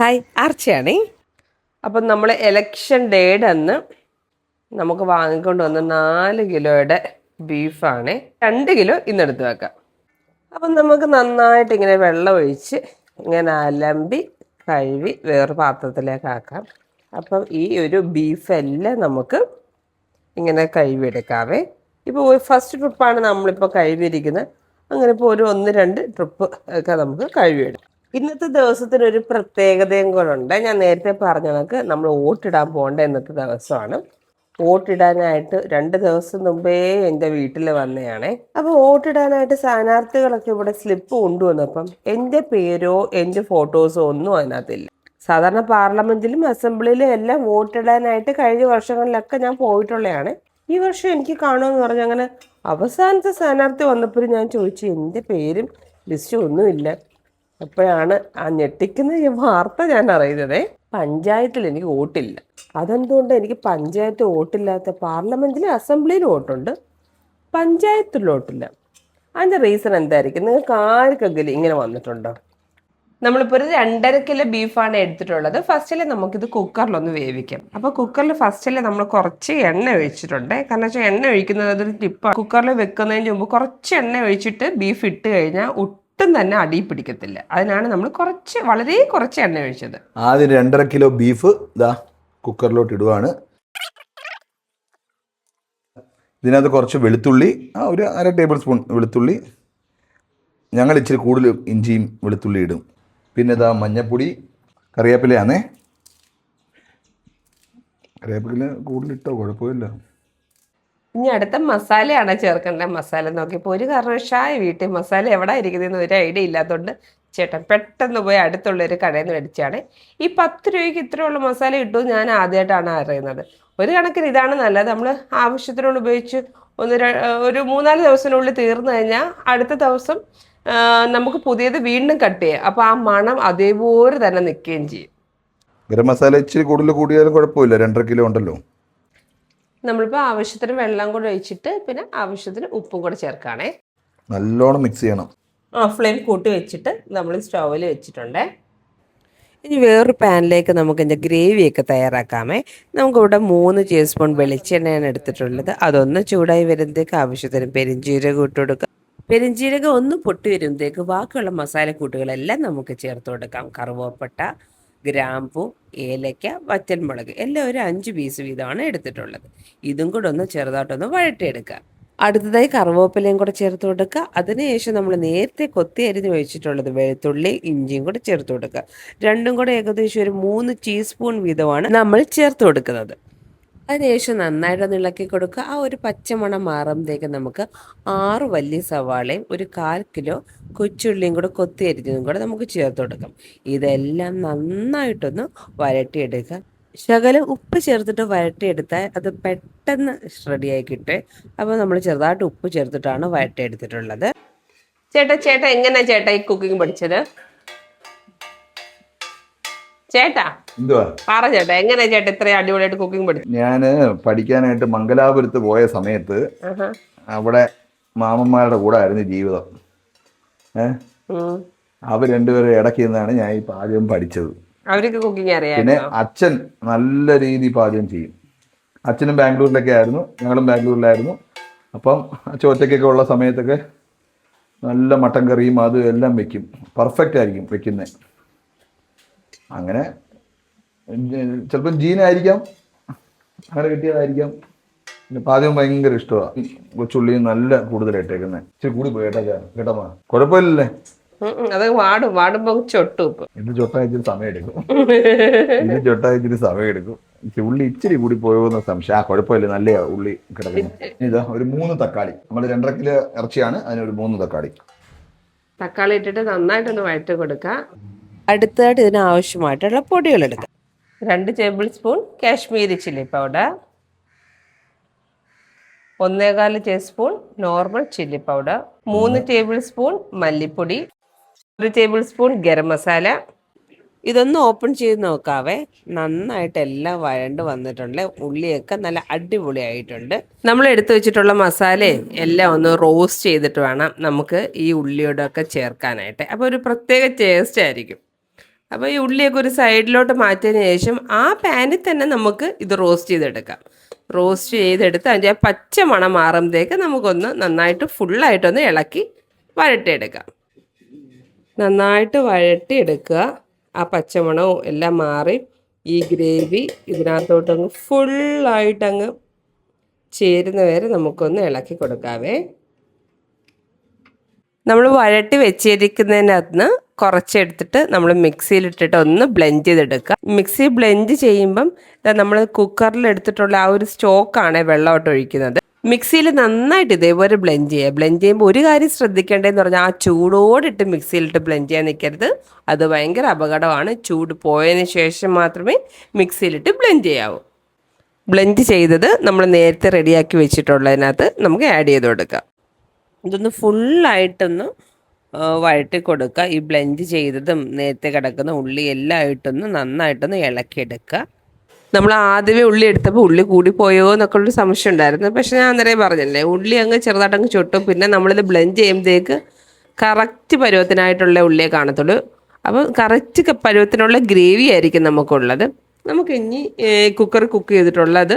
Hi ആർച്ചയാണേ? അപ്പം നമ്മൾ election ഡേയുടെ അന്ന് നമുക്ക് വാങ്ങിക്കൊണ്ട് വന്ന നാല് കിലോയുടെ ബീഫാണ്. രണ്ട് കിലോ ഇന്നെടുത്ത് വെക്കാം. അപ്പം നമുക്ക് നന്നായിട്ട് ഇങ്ങനെ വെള്ളം ഒഴിച്ച് ഇങ്ങനെ അലമ്പി കഴുകി വേറെ പാത്രത്തിലേക്ക് ആക്കാം. അപ്പം ഈ ഒരു ബീഫെല്ലാം നമുക്ക് ഇങ്ങനെ കഴുകിയെടുക്കാവേ. ഇപ്പോൾ ഫസ്റ്റ് ട്രിപ്പാണ് നമ്മളിപ്പോൾ കഴുകിയിരിക്കുന്നത്. അങ്ങനെ ഇപ്പോൾ ഒരു ഒന്ന് രണ്ട് ട്രിപ്പ് ഒക്കെ നമുക്ക് കഴുകിയെടുക്കാം. ഇന്നത്തെ ദിവസത്തിന് ഒരു പ്രത്യേകതയും കൂടെ ഉണ്ട്. ഞാൻ നേരത്തെ പറഞ്ഞ കണക്ക് നമ്മൾ വോട്ടിടാൻ പോകേണ്ട ഇന്നത്തെ ദിവസമാണ്. വോട്ടിടാനായിട്ട് രണ്ട് ദിവസം മുമ്പേ എന്റെ വീട്ടിൽ വന്നതാണേ അപ്പോൾ വോട്ടിടാനായിട്ട് സ്ഥാനാർത്ഥികളൊക്കെ ഇവിടെ സ്ലിപ്പ് കൊണ്ടുവന്നപ്പം എന്റെ പേരോ എന്റെ ഫോട്ടോസോ ഒന്നും അതിനകത്തില്ല. സാധാരണ പാർലമെന്റിലും അസംബ്ലിയിലും എല്ലാം വോട്ടിടാനായിട്ട് കഴിഞ്ഞ വർഷങ്ങളിലൊക്കെ ഞാൻ പോയിട്ടുള്ളതാണ് ഈ വർഷം എനിക്ക് കാണുമെന്ന് പറഞ്ഞ അങ്ങനെ അവസാനത്തെ സ്ഥാനാർത്ഥി വന്നപ്പോൾ ഞാൻ ചോദിച്ചു എന്റെ പേരും ലിസ്റ്റും ഒന്നുമില്ല. അപ്പോഴാണ് ആ ഞെട്ടിക്കുന്ന വാർത്ത ഞാൻ അറിയുന്നത്. പഞ്ചായത്തിൽ എനിക്ക് വോട്ടില്ല. അതെന്തുകൊണ്ട് എനിക്ക് പഞ്ചായത്ത് വോട്ടില്ലാത്ത പാർലമെന്റിലും അസംബ്ലിയിലും വോട്ടുണ്ട്? പഞ്ചായത്തിൽ വോട്ടില്ല. അതിന്റെ റീസൺ എന്തായിരിക്കും? നിങ്ങൾക്ക് ആർക്കെങ്കിലും ഇങ്ങനെ വന്നിട്ടുണ്ടോ? നമ്മളിപ്പോൾ ഒരു രണ്ടര കിലോ ബീഫാണ് എടുത്തിട്ടുള്ളത്. ഫസ്റ്റിൽ നമുക്കിത് കുക്കറിലൊന്ന് വേവിക്കാം. അപ്പോൾ കുക്കറിൽ ഫസ്റ്റിൽ നമ്മൾ കുറച്ച് എണ്ണ ഒഴിച്ചിട്ടുണ്ട്. കാരണം വെച്ചാൽ എണ്ണ ഒഴിക്കുന്നത് അതൊരു ടിപ്പാണ്. കുക്കറിൽ വെക്കുന്നതിന് മുമ്പ് കുറച്ച് എണ്ണ ഒഴിച്ചിട്ട് ബീഫ് ഇട്ട് കഴിഞ്ഞാൽ ഒട്ടും തന്നെ അടി പിടിക്കത്തില്ല. അതിനാണ് നമ്മൾ കുറച്ച് വളരെ കുറച്ച് എണ്ണ ഒഴിച്ചത്. ആദ്യം രണ്ടര കിലോ ബീഫ് ഇതാ കുക്കറിലോട്ട് ഇടുവാണ്. ഇതിനകത്ത് കുറച്ച് വെളുത്തുള്ളി ആ ഒരു അര ടേബിൾ സ്പൂൺ വെളുത്തുള്ളി. ഞങ്ങൾ ഇച്ചിരി കൂടുതൽ ഇഞ്ചിയും വെളുത്തുള്ളി ഇടും. പിന്നെ ഇതാ മഞ്ഞപ്പൊടി കറിവേപ്പിലയാണേ. കറിവേപ്പില കൂടുതലിട്ടോ കുഴപ്പമില്ല. ഇനി അടുത്ത മസാലയാണ് ചേർക്കേണ്ടത്? മസാല നോക്കിയപ്പോൾ ഒരു കാരണവശായ വീട്ടിൽ മസാല എവിടെ ഇരിക്കുന്നതെന്ന് ഒരു ഐഡിയ ഇല്ലാത്തതുകൊണ്ട് ചേട്ടൻ പെട്ടെന്ന് പോയി അടുത്തുള്ള ഒരു കടയിൽ നിന്ന് മേടിച്ചാണ്. ഈ പത്ത് രൂപയ്ക്ക് ഇത്രയുള്ള മസാല കിട്ടും ഞാൻ ആദ്യമായിട്ടാണ് അറിയുന്നത്. ഒരു കണക്കിന് ഇതാണ് നല്ലത്. നമ്മൾ ആവശ്യത്തിനുള്ള ഉപയോഗിച്ച് ഒന്ന് ഒരു മൂന്നാൽ ദിവസത്തിനുള്ളിൽ തീർന്നു കഴിഞ്ഞാൽ അടുത്ത ദിവസം നമുക്ക് പുതിയത് വീണ്ടും കട്ട് ചെയ്യാം. അപ്പോൾ ആ മണം അതേപോലെ തന്നെ നിൽക്കുകയും ചെയ്യും. ഗരം മസാല ഇച്ചിരി കൂടുതൽ കൂടിയാലും കുഴപ്പമില്ല. രണ്ടര കിലോ ഉണ്ടല്ലോ. നമ്മളിപ്പോൾ ആവശ്യത്തിന് വെള്ളം കൂടെ ഒഴിച്ചിട്ട് പിന്നെ ആവശ്യത്തിന് ഉപ്പും കൂടെ ചേർക്കുകയാണേ. നല്ലോണം മിക്സ് ചെയ്യണം. ആ ഫ്ലെയിം കൂട്ടി വെച്ചിട്ട് നമ്മൾ സ്റ്റൗവിൽ വെച്ചിട്ടുണ്ട്. ഇനി വേറൊരു പാനിലേക്ക് നമുക്ക് ഇതിന്റെ ഗ്രേവിയൊക്കെ തയ്യാറാക്കാമേ. നമുക്കിവിടെ മൂന്ന് ടീസ്പൂൺ വെളിച്ചെണ്ണയാണ് എടുത്തിട്ടുള്ളത്. അതൊന്ന് ചൂടായി വരുമ്പോഴത്തേക്ക് ആവശ്യത്തിന് പെരിഞ്ചീരകം ഇട്ട് കൊടുക്കാം. പെരിഞ്ചീരകം ഒന്ന് പൊട്ടി വരുമ്പോഴത്തേക്ക് ബാക്കിയുള്ള മസാലക്കൂട്ടുകളെല്ലാം നമുക്ക് ചേർത്ത് കൊടുക്കാം. കറുവപ്പട്ട ഗ്രാമ്പു ഏലയ്ക്ക വറ്റൽമുളക് എല്ലാം ഒരു അഞ്ച് പീസ് വീതമാണ് എടുത്തിട്ടുള്ളത്. ഇതും കൂടെ ഒന്ന് ചെറുതായിട്ടൊന്ന് വഴറ്റിയെടുക്കുക. അടുത്തതായി കറുവേപ്പിലയും കൂടെ ചേർത്ത് കൊടുക്കുക. അതിനുശേഷം നമ്മൾ നേരത്തെ കൊത്തി അരിഞ്ഞ് വെച്ചിട്ടുള്ളത് വെളുത്തുള്ളി ഇഞ്ചിയും കൂടെ ചേർത്ത് കൊടുക്കുക. രണ്ടും കൂടെ ഏകദേശം ഒരു മൂന്ന് ടീസ്പൂൺ വീതമാണ് നമ്മൾ ചേർത്ത് കൊടുക്കുന്നത്. അതിനുശേഷം നന്നായിട്ടൊന്ന് ഇളക്കി കൊടുക്കുക. ആ ഒരു പച്ചമണം മാറുമ്പോഴത്തേക്ക് നമുക്ക് ആറ് വലിയ സവാളയും ഒരു കാൽ കിലോ കൊച്ചുള്ളിയും കൂടെ കൊത്തി അരിഞ്ഞതും കൂടെ നമുക്ക് ചേർത്ത് കൊടുക്കാം. ഇതെല്ലാം നന്നായിട്ടൊന്ന് വരട്ടിയെടുക്കുക. ശകലം ഉപ്പ് ചേർത്തിട്ട് വരട്ടിയെടുത്താൽ അത് പെട്ടെന്ന് റെഡിയായി കിട്ടേ. അപ്പോൾ നമ്മൾ ചെറുതായിട്ട് ഉപ്പ് ചേർത്തിട്ടാണ് വരട്ടിയെടുത്തിട്ടുള്ളത്. ചേട്ടാ ചേട്ടാ എങ്ങനെയാണ് ചേട്ടാ ഈ കുക്കിംഗ് പഠിച്ചത്? ചേട്ടാ എന്തുവാ? പറ ചേട്ടാ എങ്ങനെയാ ചേട്ടാ ഇത്രയും അടിപൊളിയായിട്ട് കുക്കിംഗ് പഠിച്ചു ഞാൻ പഠിക്കാനായിട്ട് മംഗലാപുരത്ത് പോയ സമയത്ത് അവിടെ മാമന്മാരുടെ കൂടെ ആയിരുന്നു ജീവിതം. ഏഹ്. അവർ രണ്ടുപേരും ഇടയ്ക്ക് നിന്നാണ് ഞാൻ ഈ പാചകം പഠിച്ചത്. അവർക്ക് കുക്കിംഗ് അറിയാം പിന്നെ അച്ഛൻ നല്ല രീതി പാചകം ചെയ്യും. അച്ഛനും ബാംഗ്ലൂരിലൊക്കെ ആയിരുന്നു ഞങ്ങളും ബാംഗ്ലൂരിലായിരുന്നു. അപ്പം അച്ഛൻ ഒറ്റയ്ക്കൊക്കെ ഉള്ള സമയത്തൊക്കെ നല്ല മട്ടൻ കറിയും അതും എല്ലാം വെക്കും. പെർഫെക്റ്റ് ആയിരിക്കും വെക്കുന്നത് അങ്ങനെ ചിലപ്പം ജീനായിരിക്കാം അങ്ങനെ കിട്ടിയതായിരിക്കാം. പിന്നെ പാചകം ഭയങ്കര ഇഷ്ടമാണ് കൊച്ചുള്ളി നല്ല കൂടുതലായിട്ടേക്കുന്നത് ഇച്ചിരി കൂടി പോയി കേട്ടാ കേട്ടോ കുഴപ്പമില്ലല്ലേ. അത് വാടും വാടുമ്പോ ചൊട്ടും ഇത് ചൊട്ടാൻ ഇച്ചിരി സമയം എടുക്കും. ഇത് ചൊട്ടാൻ ഇച്ചിരി സമയം എടുക്കും. ഉള്ളി ഇച്ചിരി കൂടി പോയോന്ന് സംശയം. ആ കുഴപ്പമില്ല. നല്ല ഉള്ളി കിടക്കുന്നു. ഇതാ ഒരു മൂന്ന് തക്കാളി. നമ്മൾ രണ്ടര കിലോ ഇറച്ചിയാണ് അതിനൊരു മൂന്ന് തക്കാളി. തക്കാളി ഇട്ടിട്ട് നന്നായിട്ടൊന്ന് വഴറ്റി കൊടുക്കുക അടുത്തതായിട്ട് ഇതിന് ആവശ്യമായിട്ടുള്ള പൊടികൾ എടുക്കാം. രണ്ട് tablespoon Kashmiri chilli powder. ഒന്നേകാൽ ടീസ്പൂൺ നോർമൽ ചില്ലി പൗഡർ. മൂന്ന് ടേബിൾ സ്പൂൺ മല്ലിപ്പൊടി. ഒരു ടേബിൾ സ്പൂൺ ഗരം മസാല. ഇതൊന്ന് ഓപ്പൺ ചെയ്ത് നോക്കാവേ. നന്നായിട്ട് എല്ലാം വഴണ്ട് വന്നിട്ടുണ്ട്. ഉള്ളിയൊക്കെ നല്ല അടിപൊളിയായിട്ടുണ്ട്. നമ്മൾ എടുത്തു വെച്ചിട്ടുള്ള മസാലയും എല്ലാം ഒന്ന് റോസ്റ്റ് ചെയ്തിട്ട് വേണം നമുക്ക് ഈ ഉള്ളിയോടൊക്കെ ചേർക്കാനായിട്ട്. അപ്പോൾ ഒരു പ്രത്യേക ടേസ്റ്റ് ആയിരിക്കും. അപ്പോൾ ഈ ഉള്ളിയൊക്കെ ഒരു സൈഡിലോട്ട് മാറ്റിയതിന് ശേഷം ആ പാനിൽ തന്നെ നമുക്ക് ഇത് റോസ്റ്റ് ചെയ്തെടുക്കാം. റോസ്റ്റ് ചെയ്തെടുത്ത് അതിന്റെ പച്ച മണം മാറുമ്പോഴത്തേക്ക് നമുക്കൊന്ന് നന്നായിട്ട് ഫുള്ളായിട്ടൊന്ന് ഇളക്കി വഴട്ടിയെടുക്കാം നന്നായിട്ട് വഴട്ടിയെടുക്കുക ആ പച്ചമണവും എല്ലാം മാറി ഈ ഗ്രേവി ഇതിനകത്തോട്ടങ്ങ് ഫുള്ളായിട്ടങ്ങ് ചേരുന്ന വരെ നമുക്കൊന്ന് ഇളക്കി കൊടുക്കാവേ. നമ്മൾ വഴട്ടി വെച്ചിരിക്കുന്നതിനകത്ത് കുറച്ചെടുത്തിട്ട് നമ്മൾ മിക്സിയിലിട്ടിട്ട് ഒന്ന് ബ്ലെൻഡ് ചെയ്തെടുക്കുക. മിക്സി ബ്ലെൻഡ് ചെയ്യുമ്പം നമ്മൾ കുക്കറിൽ എടുത്തിട്ടുള്ള ആ ഒരു സ്റ്റോക്കാണ് വെള്ളമായിട്ട് ഒഴിക്കുന്നത്. മിക്സിയിൽ നന്നായിട്ട് ഇതേപോലെ ബ്ലെൻഡ് ചെയ്യുക. ബ്ലെൻഡ് ചെയ്യുമ്പോൾ ഒരു കാര്യം ശ്രദ്ധിക്കേണ്ടതെന്ന് പറഞ്ഞാൽ ആ ചൂടോടിട്ട് മിക്സിയിലിട്ട് ബ്ലെൻഡ് ചെയ്യാൻ നിൽക്കരുത്. അത് ഭയങ്കര അപകടമാണ്. ചൂട് പോയതിന് ശേഷം മാത്രമേ മിക്സിയിലിട്ട് ബ്ലെൻഡ് ചെയ്യാവൂ. ബ്ലെൻഡ് ചെയ്തത് നമ്മൾ നേരത്തെ റെഡിയാക്കി വെച്ചിട്ടുള്ളതിനകത്ത് നമുക്ക് ആഡ് ചെയ്ത് കൊടുക്കാം. ഇതൊന്ന് ഫുള്ളായിട്ടൊന്ന് വഴറ്റി കൊടുക്കുക ഈ ബ്ലെൻഡ് ചെയ്തതും നേരത്തെ കിടക്കുന്ന ഉള്ളി എല്ലാം ആയിട്ടൊന്ന് നന്നായിട്ടൊന്ന് ഇളക്കിയെടുക്കുക നമ്മൾ ആദ്യമേ ഉള്ളി എടുത്തപ്പോൾ ഉള്ളി കൂടിപ്പോയോ എന്നൊക്കെ ഉള്ളൊരു സംശയം ഉണ്ടായിരുന്നു. പക്ഷെ ഞാൻ അന്നേരം പറഞ്ഞല്ലേ ഉള്ളി അങ്ങ് ചെറുതായിട്ട് അങ്ങ് ചുട്ടും. പിന്നെ നമ്മളിത് ബ്ലെൻഡ് ചെയ്യുമ്പോഴത്തേക്ക് കറക്റ്റ് പരുവത്തിനായിട്ടുള്ള ഉള്ളിയെ കാണത്തുള്ളൂ. അപ്പോൾ കറക്റ്റ് പരുവത്തിനുള്ള ഗ്രേവി ആയിരിക്കും നമുക്കുള്ളത്. നമുക്ക് ഇനി കുക്കർ കുക്ക് ചെയ്തിട്ടുള്ളത്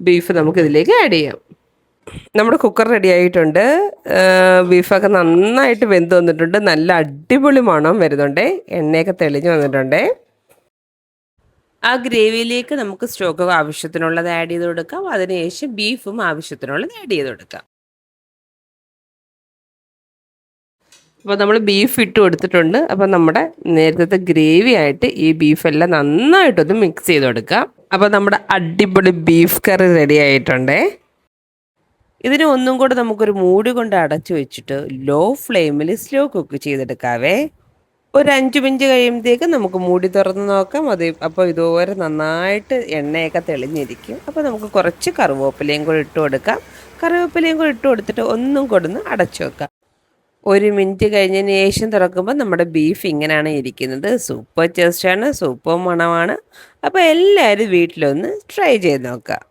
ബീഫ് നമുക്കിതിലേക്ക് ആഡ് ചെയ്യാം. നമ്മുടെ കുക്കർ റെഡി ആയിട്ടുണ്ട്. ബീഫൊക്കെ നന്നായിട്ട് വെന്ത് വന്നിട്ടുണ്ട്. നല്ല അടിപൊളി മണം വരുന്നുണ്ട്. എണ്ണയൊക്കെ തെളിഞ്ഞു വന്നിട്ടുണ്ട്. ആ ഗ്രേവിയിലേക്ക് നമുക്ക് സ്റ്റോക്ക് ആവശ്യത്തിനുള്ളത് ആഡ് ചെയ്ത് കൊടുക്കാം. അതിനുശേഷം ബീഫും ആവശ്യത്തിനുള്ളത് ആഡ് ചെയ്ത് കൊടുക്കാം. അപ്പോൾ നമ്മൾ ബീഫ് ഇട്ട് കൊടുത്തിട്ടുണ്ട്. അപ്പോൾ നമ്മുടെ നേരത്തെ ഗ്രേവി ആയിട്ട് ഈ ബീഫെല്ലാം നന്നായിട്ടൊന്ന് മിക്സ് ചെയ്ത് കൊടുക്കാം. അപ്പോൾ നമ്മുടെ അടിപൊളി ബീഫ് കറി റെഡി ആയിട്ടുണ്ടേ. ഇതിനെ ഒന്നും കൂടെ നമുക്കൊരു മൂടി കൊണ്ട് അടച്ചു വെച്ചിട്ട് ലോ ഫ്ലെയിമിൽ സ്ലോ കുക്ക് ചെയ്തെടുക്കാവേ. ഒരു അഞ്ച് മിനിറ്റ് കഴിയുമ്പോഴത്തേക്ക് നമുക്ക് മൂടി തുറന്ന് നോക്കാം. അത് അപ്പോൾ ഇതുപോലെ നന്നായിട്ട് എണ്ണയൊക്കെ തെളിഞ്ഞിരിക്കും. അപ്പോൾ നമുക്ക് കുറച്ച് കറിവേപ്പിലയും കൂടി ഇട്ട് കൊടുക്കാം. കറിവേപ്പിലയും കൂടി ഇട്ട് കൊടുത്തിട്ട് ഒന്നും കൊടുന്ന് അടച്ചു വെക്കാം. ഒരു മിനിറ്റ് കഴിഞ്ഞതിന് ശേഷം തുറക്കുമ്പോൾ നമ്മുടെ ബീഫ് ഇങ്ങനെയാണ് ഇരിക്കുന്നത്. സൂപ്പർ ടേസ്റ്റാണ് സൂപ്പർ മണമാണ്. അപ്പോൾ എല്ലാവരും വീട്ടിലൊന്ന് ട്രൈ ചെയ്ത് നോക്കുക